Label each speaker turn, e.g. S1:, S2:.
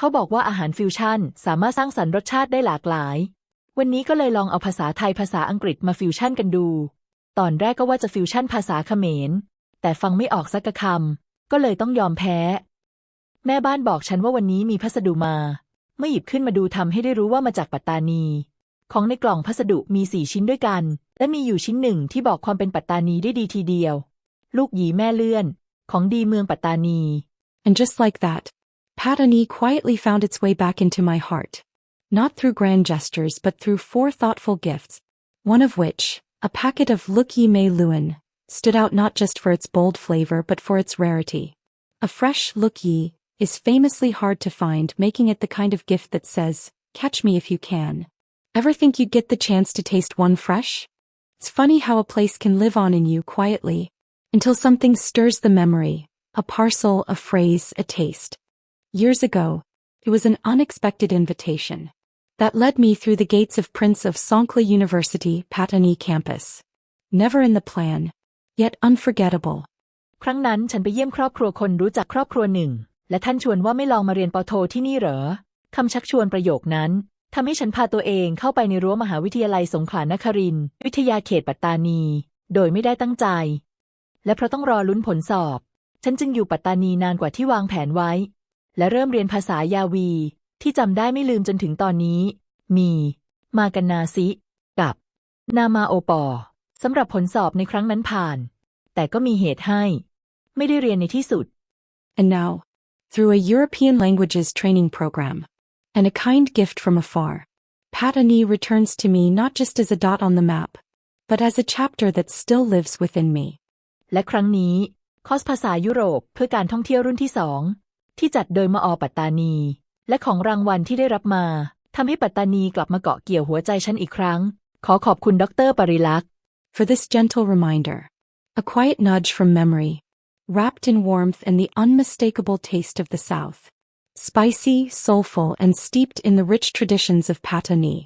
S1: เขาบอกว่าอาหารฟิวชั่น สามารถสร้างสรรค์รสชาติได้หลากหลาย วันนี้ก็เลยลองเอาภาษาไทยภาษาอังกฤษมาฟิวชั่นกันดู ตอนแรกก็ว่าจะฟิวชั่นภาษาเขมร แต่ฟังไม่ออกสักคำก็เลยต้องยอมแพ้ แม่บ้านบอกฉันว่าวันนี้มีพัสดุมา เมื่อหยิบขึ้นมาดูทำให้ได้รู้ว่ามาจากปัตตานี ของในกล่องพัสดุมีสี่ชิ้นด้วยกัน และมีอยู่ชิ้นหนึ่งที่บอกความเป็นปัตตานีได้ดีทีเดียว ลูกหยีแม่เลื่อน ของดีเมืองปัตตานี
S2: And just like that, Patani quietly found its way back into my heart. Not through grand gestures but through four thoughtful gifts, one of which, a packet of Look Ye Mei Luen, stood out not just for its bold flavor but for its rarity. A fresh Look Ye is famously hard to find making it the kind of gift that says, catch me if you can. Ever think you'd get the chance to taste one fresh? It's funny how a place can live on in you quietly, until something stirs the memory, a parcel, a phrase, a taste. Years ago, it was an unexpected invitation that led me through the gates of Prince of Songkla University, Patani campus. Never in the plan, yet unforgettable.
S1: ครั้งนั้นฉันไปเยี่ยมครอบครัวคนรู้จักครอบครัวหนึ่ง และท่านชวนว่าไม่ลองมาเรียนปโทที่นี่เหรอคำชักชวนประโยคนั้นทำให้ฉันพาตัวเองเข้าไปในรั้วมหาวิทยาลัยสงขลานครินทร์วิทยาเขตปัตตานี โดยไม่ได้ตั้งใจ และเพราะต้องรอลุ้นผลสอบ ฉันจึงอยู่ปัตตานีนานกว่าที่วางแผนไว้ และเริ่มเรียนภาษายาวี ที่จำได้ไม่ลืมจนถึงตอนนี้ มี มากันนาซิ กับ นามาโอปอสำหรับผลสอบในครั้งนั้นผ่าน แต่ก็มีเหตุให้ ไม่ได้เรียนในที่สุด
S2: And now, through a European languages training program, and a kind gift from afar, Patani returns to me not just as a dot on the map, but as a chapter that still lives within me.
S1: และครั้งนี้ คอร์สภาษายุโรปเพื่อการท่องเที่ยวรุ่นที่สอง ที่จัดโดยมอปัตตานี และของรางวัลที่ได้รับมาทำให้ปัตตานีกลับมาเกาะเกี่ยวหัวใจฉันอีกครั้ง ขอขอบคุณดรปริลักษ์
S2: For this gentle reminder, a quiet nudge from memory, wrapped in warmth and the unmistakable taste of the South. Spicy, soulful, and steeped in the rich traditions of Patani.